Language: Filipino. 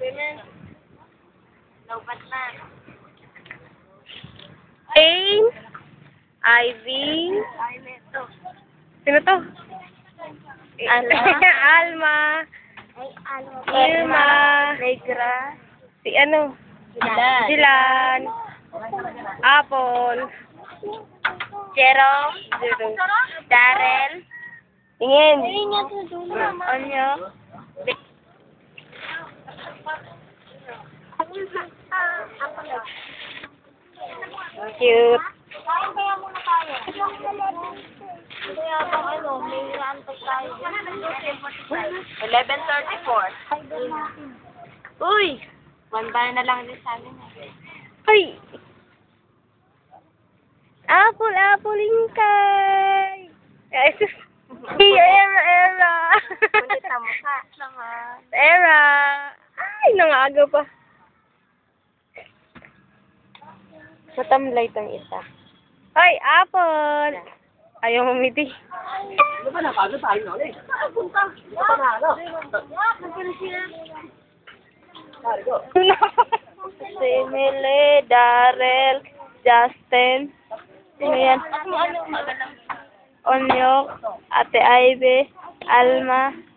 Women. Lobat na. Jane, Ivy, Ay, neto. sino to? Alma. Alma, Ay, ano? Irma, Negra. si ano? Dilan. Dilan, Apple, Jerome. Zero. Darrell. Tingin. Onyo. Cute. Kain kaya muna tayo. Kaya bang ano, may antay tayo. 11.34. Uy! One bar na lang din sa amin. eh. Ay! Apple, apple, ingkay! Hey, era, era. Kulit na mukha. Era. Nangaga pa. Matamlay tong isa. Hoy, apple! Ayaw mamiti. Ano ba napagod tayo na ulit? Punta. Ito pa na ano? Pare ko. si Mile, Darrell, Justin, sino yan? Ano, ano, magalang. Onyok, Ate Ivy, Alma,